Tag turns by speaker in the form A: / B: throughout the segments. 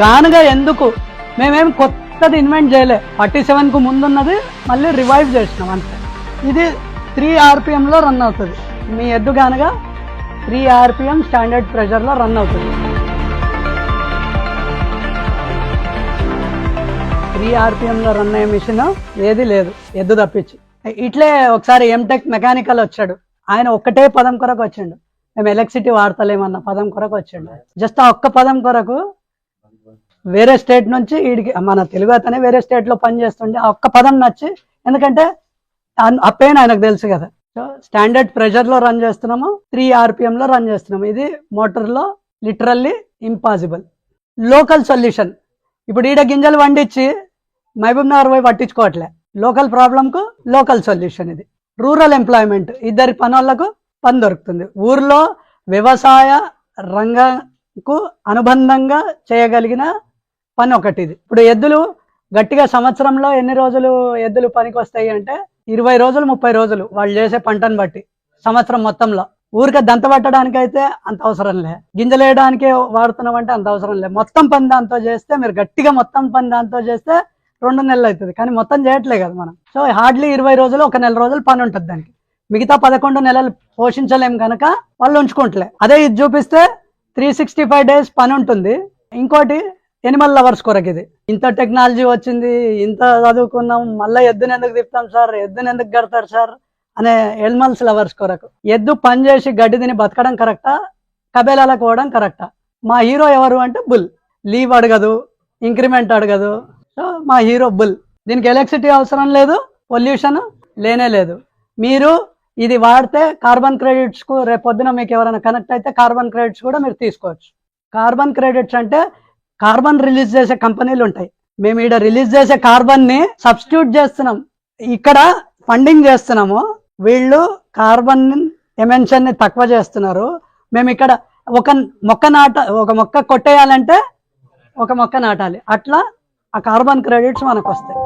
A: గానుగా ఎందుకు? మేమేం కొత్తది ఇన్వెంట్ చేయలే. ఫార్టీ సెవెన్కు ముందున్నది మళ్ళీ రివైవ్ చేసినాం అంతే. ఇది త్రీ ఆర్పిఎంలో రన్ అవుతుంది. మీ ఎద్దు గానుగా త్రీ ఆర్పిఎం స్టాండర్డ్ ప్రెషర్లో రన్ అవుతుంది. త్రీ ఆర్పిఎంలో రన్ అయ్యే మిషన్ ఏది లేదు. ఎద్దు తప్పించి. ఇట్లే ఒకసారి ఎంటెక్ మెకానికల్ వచ్చాడు. ఆయన ఒక్కటే పదం కొరకు వచ్చిండు. మేము ఎలక్ట్రిసిటీ వాడతలేమన్న పదం కొరకు వచ్చిండు. జస్ట్ ఆ ఒక్క పదం కొరకు వేరే స్టేట్ నుంచి వీడికి మన తెలుగు అతనే వేరే స్టేట్లో పని ఆ ఒక్క పదం నచ్చి ఎందుకంటే అన్- ఆ పెయిన్ ఆయనకు తెలుసు కదా. సో స్టాండర్డ్ ప్రెషర్లో రన్ చేస్తున్నాము త్రీ ఆర్పిఎం లో రన్ చేస్తున్నాము. ఇది మోటార్లో లిటరల్లీ ఇంపాసిబుల్ లోకల్ సొల్యూషన్ ఇప్పుడు ఈడ గింజలు వండించి మహబూబ్ నగర్ పోయి పట్టించుకోవట్లే. లోకల్ ప్రాబ్లంకు లోకల్ సొల్యూషన్ ఇది. రూరల్ ఎంప్లాయ్మెంట్ ఇద్దరి పనులకు పని దొరుకుతుంది. ఊర్లో వ్యవసాయ రంగంకు అనుబంధంగా చేయగలిగిన పని ఒకటి ఇది ఇప్పుడు ఎద్దులు గట్టిగా సంవత్సరంలో ఎన్ని రోజులు ఎద్దులు పనికి వస్తాయి అంటే ఇరవై రోజులు ముప్పై రోజులు వాళ్ళు చేసే పంటను బట్టి సంవత్సరం మొత్తంలో. ఊరికే దంత పట్టడానికి అయితే అంత అవసరం లే. గింజలేయడానికే వాడుతున్నాం అంటే అంత అవసరం లే. మొత్తం పని దాంతో చేస్తే మీరు గట్టిగా మొత్తం పని దాంతో చేస్తే రెండు నెలలు అవుతుంది కానీ మొత్తం చేయట్లే కదా మనం. సో హార్డ్లీ ఇరవై రోజులు ఒక నెల రోజులు పని ఉంటుంది దానికి. మిగతా పదకొండు నెలలు పోషించలేం కనుక వాళ్ళు ఉంచుకుంటలే. అదే ఇది చూపిస్తే త్రీ సిక్స్టీ ఫైవ్ డేస్ పని ఉంటుంది. ఇంకోటి ఎనిమల్ లవర్స్ కొరకు ఇది ఇంత టెక్నాలజీ వచ్చింది ఇంత చదువుకున్నాం మళ్ళీ ఎద్దుని ఎందుకు తిప్పుతాం సార్? ఎద్దుని ఎందుకు కడతారు సార్? అనే ఎనిమల్స్ లవర్స్ కొరకు. ఎద్దు పని చేసి గడ్డి తిని బతకడం కరెక్టా కబేలాలకు పోవడం కరెక్టా మా హీరో ఎవరు అంటే బుల్. లీవ్ అడగదు ఇంక్రిమెంట్ అడగదు. సో మా హీరో బుల్. దీనికి ఎలక్ట్రిసిటీ అవసరం లేదు పొల్యూషన్ లేనే లేదు. మీరు ఇది వాడితే కార్బన్ క్రెడిట్స్కు రేపొద్దున పొద్దున మీకు ఎవరైనా కనెక్ట్ అయితే కార్బన్ క్రెడిట్స్ కూడా మీరు తీసుకోవచ్చు. కార్బన్ క్రెడిట్స్ అంటే కార్బన్ రిలీజ్ చేసే కంపెనీలు ఉంటాయి. మేము ఇక్కడ రిలీజ్ చేసే కార్బన్ని సబ్స్టిట్యూట్ చేస్తున్నాం. ఇక్కడ ఫండింగ్ చేస్తున్నాము. వీళ్ళు కార్బన్ ఎమెన్షన్ని తక్కువ చేస్తున్నారు. మేము ఇక్కడ ఒక మొక్క నాట ఒక మొక్క కొట్టేయాలంటే ఒక మొక్క నాటాలి. అట్లా ఆ కార్బన్ క్రెడిట్స్ మనకు వస్తాయి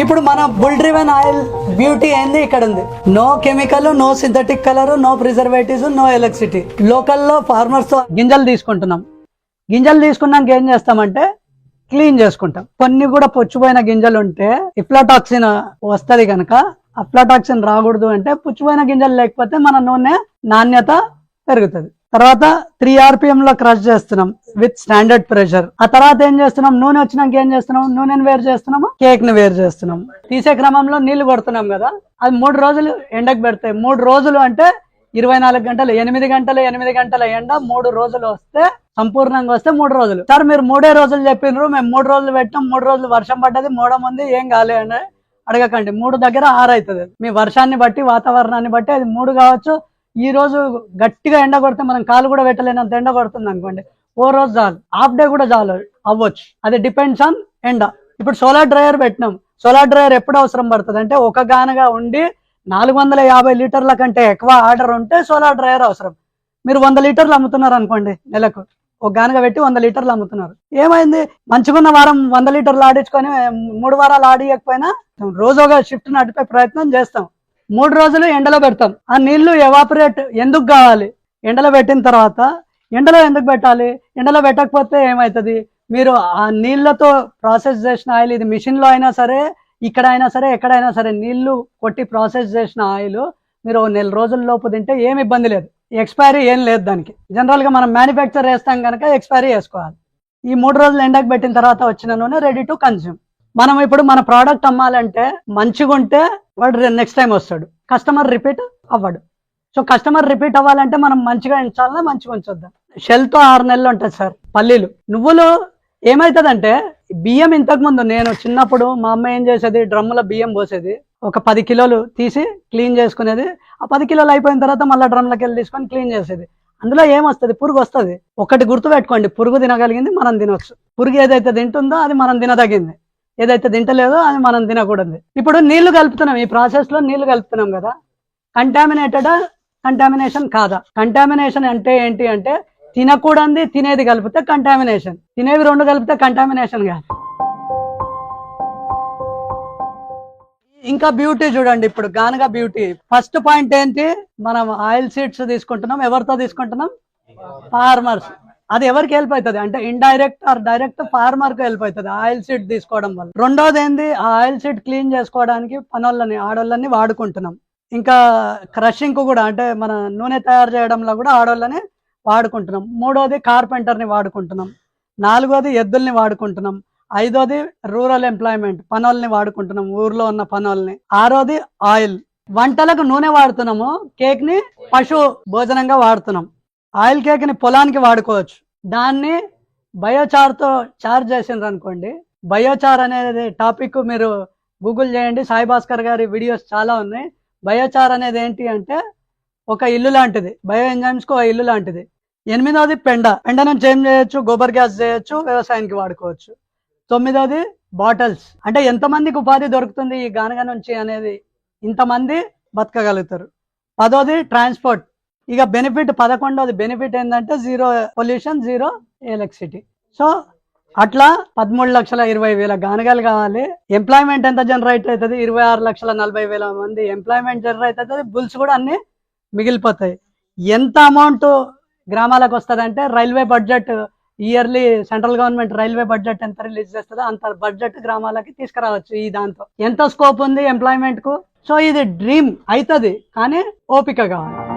A: ఇప్పుడు మన బుల్ డ్రివెన్ ఆయిల్ బ్యూటీ ఏంది ఇక్కడ ఉంది no chemical no synthetic colour no preservatives no electricity. లోకల్లో ఫార్మర్స్తో గింజలు తీసుకుంటున్నాం. గింజలు తీసుకున్నాక ఏం చేస్తామంటే క్లీన్ చేసుకుంటాం. కొన్ని కూడా పుచ్చిపోయిన గింజలు ఉంటే ఇఫ్లాటాక్సిన్ వస్తది కనుక అఫ్లాటాక్సిన్ రాకూడదు అంటే పుచ్చిపోయిన గింజలు లేకపోతే మన నూనె నాణ్యత పెరుగుతుంది. తర్వాత త్రీ ఆర్పిఎం లో క్రష్ చేస్తున్నాం విత్ స్టాండర్డ్ ప్రెషర్ ఆ తర్వాత ఏం చేస్తున్నాం? నూనె వచ్చినాక ఏం చేస్తున్నాం? నూనెను వేరు చేస్తున్నాము కేక్ని వేరు చేస్తున్నాం తీసే క్రమంలో నీళ్ళు కొడుతున్నాం కదా అది మూడు రోజులు ఎండకు పెడతాయి. మూడు రోజులు అంటే ఇరవై నాలుగు గంటలు ఎనిమిది గంటలు ఎనిమిది గంటల ఎండ మూడు రోజులు వస్తే సంపూర్ణంగా వస్తే మూడు రోజులు. సార్ మీరు మూడే రోజులు చెప్పినారు మేము మూడు రోజులు పెట్టాం మూడు రోజులు వర్షం పడ్డది మూడో మంది ఏం కాలే అని అడగకండి. మూడు దగ్గర ఆరు అవుతుంది. మీ వర్షాన్ని బట్టి వాతావరణాన్ని బట్టి అది మూడు కావచ్చు ఈ రోజు గట్టిగా ఎండ కొడితే మనం కాలు కూడా పెట్టలేనంత ఎండ కొడుతుంది అనుకోండి. ఓ రోజు చాలు. హాఫ్ డే కూడా చాలు అవ్వచ్చు. అది డిపెండ్స్ ఆన్ ఎండ. ఇప్పుడు సోలార్ డ్రైయర్ పెట్టినాం. సోలార్ డ్రైయర్ ఎప్పుడు అవసరం పడుతుంది అంటే ఒక గానగా ఉండి నాలుగు వందల యాభై లీటర్ల కంటే ఎక్కువ ఆర్డర్ ఉంటే సోలార్ డ్రైయర్ అవసరం. మీరు వంద లీటర్లు అమ్ముతున్నారు అనుకోండి నెలకు. ఒక గానగా పెట్టి వంద లీటర్లు అమ్ముతున్నారు. ఏమైంది? మంచిగున్న వారం వంద లీటర్లు ఆడించుకొని మూడు వారాలు ఆడియకపోయినా రోజు ఒక షిఫ్ట్ నడిపే ప్రయత్నం చేస్తాం. మూడు రోజులు ఎండలో పెడతాం. ఆ నీళ్ళు ఎవాపరేట్ ఎందుకు కావాలి? ఎండలో పెట్టిన తర్వాత ఎండలో ఎందుకు పెట్టాలి? ఎండలో పెట్టకపోతే ఏమవుతుంది మీరు ఆ నీళ్ళతో ప్రాసెస్ చేసిన ఆయిల్ ఇది మిషన్లో అయినా సరే ఇక్కడ అయినా సరే ఎక్కడైనా సరే నీళ్ళు కొట్టి ప్రాసెస్ చేసిన ఆయిల్ మీరు ఓ నెల రోజుల లోపు తింటే ఏమి ఇబ్బంది లేదు. ఎక్స్పైరీ ఏం లేదు దానికి. జనరల్గా మనం మ్యానుఫ్యాక్చర్ చేస్తాం కనుక ఎక్స్పైరీ చేసుకోవాలి ఈ మూడు రోజులు ఎండకు పెట్టిన తర్వాత వచ్చిన నూనె రెడీ టు కన్జ్యూమ్ మనం ఇప్పుడు మన ప్రోడక్ట్ అమ్మాలంటే మంచిగా ఉంటే వాడు నెక్స్ట్ టైం వస్తాడు. కస్టమర్ రిపీట్ అవ్వడు. సో కస్టమర్ రిపీట్ అవ్వాలంటే మనం మంచిగా ఉంచాలన్నా మంచిగా ఉంచొద్దాం? షెల్తో ఆరు నెలలు ఉంటాయి సార్ పల్లీలు. నువ్వులు ఏమవుతుందంటే బియ్యం ఇంతకు ముందు నేను చిన్నప్పుడు మా అమ్మ ఏం చేసేది డ్రమ్ముల బియ్యం పోసేది. ఒక పది కిలోలు తీసి క్లీన్ చేసుకునేది. ఆ పది కిలోలు అయిపోయిన తర్వాత మళ్ళీ డ్రమ్లకి వెళ్ళి తీసుకొని క్లీన్ చేసేది. అందులో ఏమొస్తుంది పురుగు వస్తుంది. ఒకటి గుర్తు పెట్టుకోండి పురుగు తినగలిగింది మనం తినొచ్చు. పురుగు ఏదైతే తింటుందో అది మనం తినదగింది. ఏదైతే తింటలేదో అది మనం తినకూడదు. ఇప్పుడు నీళ్ళు కలుపుతున్నాం ఈ ప్రాసెస్లో నీళ్ళు కలుపుతున్నాం కదా. కంటామినేటెడ్ కంటామినేషన్ కాదా? కంటామినేషన్ అంటే ఏంటి అంటే తినకూడదు తినేది కలిపితే కంటామినేషన్ తినేవి రెండు కలిపితే కంటామినేషన్ కాదు. ఇంకా బ్యూటీ చూడండి ఇప్పుడు గానుగా బ్యూటీ ఫస్ట్ పాయింట్ ఏంటి? మనం ఆయిల్ సీడ్స్ తీసుకుంటున్నాం ఎవరితో తీసుకుంటున్నాం? ఫార్మర్స్ అది ఎవరికి హెల్ప్ అవుతుంది? అంటే ఇండైరెక్ట్ ఆర్ డైరెక్ట్ ఫార్మర్కు హెల్ప్ అవుతుంది. ఆయిల్ సీడ్ తీసుకోవడం వల్ల. రెండోది ఏంది? ఆ ఆయిల్ సీడ్ క్లీన్ చేసుకోవడానికి పనోళ్ళని ఆడోళ్ళని వాడుకుంటున్నాం. ఇంకా క్రషింగ్కు కూడా అంటే మన నూనె తయారు చేయడంలో కూడా ఆడోళ్ళని వాడుకుంటున్నాం. మూడోది కార్పెంటర్ని వాడుకుంటున్నాం. నాలుగోది ఎద్దుల్ని వాడుకుంటున్నాం. ఐదోది రూరల్ ఎంప్లాయ్మెంట్ పనోల్ని వాడుకుంటున్నాం. ఊర్లో ఉన్న పనోల్ని ఆరోది ఆయిల్. వంటలకు నూనె వాడుతున్నాము. కేక్ని పశు భోజనంగా వాడుతున్నాం. ఆయిల్ కేక్ని పొలానికి వాడుకోవచ్చు. దాన్ని బయోచార్తో చార్జ్ చేసిండ్రు అనుకోండి బయోచార్ అనేది టాపిక్ మీరు గూగుల్ చేయండి. సాయి భాస్కర్ గారి వీడియోస్ చాలా ఉన్నాయి. బయోచార్ అనేది ఏంటి అంటే ఒక ఇల్లు లాంటిది. బయో ఎంజైమ్స్కి ఒక ఇల్లు లాంటిది. ఎనిమిదవది పెండ. పెండ నుంచి ఏం చేయొచ్చు? గోబర్ గ్యాస్ చేయొచ్చు. వ్యవసాయానికి వాడుకోవచ్చు. తొమ్మిదవది బాటిల్స్. అంటే ఎంతమందికి ఉపాధి దొరుకుతుంది ఈ గానగ నుంచి అనేది ఇంతమంది బతకగలుగుతారు. పదోది ట్రాన్స్పోర్ట్. ఇక బెనిఫిట్ పదకొండోది బెనిఫిట్ ఏంటంటే zero pollution zero electricity so అట్లా పదమూడు లక్షల ఇరవై వేల గానగాలు కావాలి. ఎంప్లాయ్మెంట్ ఎంత జనరేట్ అవుతుంది? ఇరవై ఆరు లక్షల నలభై వేల మంది ఎంప్లాయ్మెంట్ జనరేట్ అవుతుంది. బుల్స్ కూడా అన్ని మిగిలిపోతాయి. ఎంత అమౌంట్ గ్రామాలకు వస్తుందంటే railway budget yearly central government railway budget ఎంత రిలీజ్ చేస్తుందో అంత బడ్జెట్ గ్రామాలకి తీసుకురావచ్చు ఈ దాంతో. ఎంత స్కోప్ ఉంది ఎంప్లాయ్మెంట్కు? సో ఇది డ్రీమ్ అవుతుంది. కానీ ఓపిక కావాలి.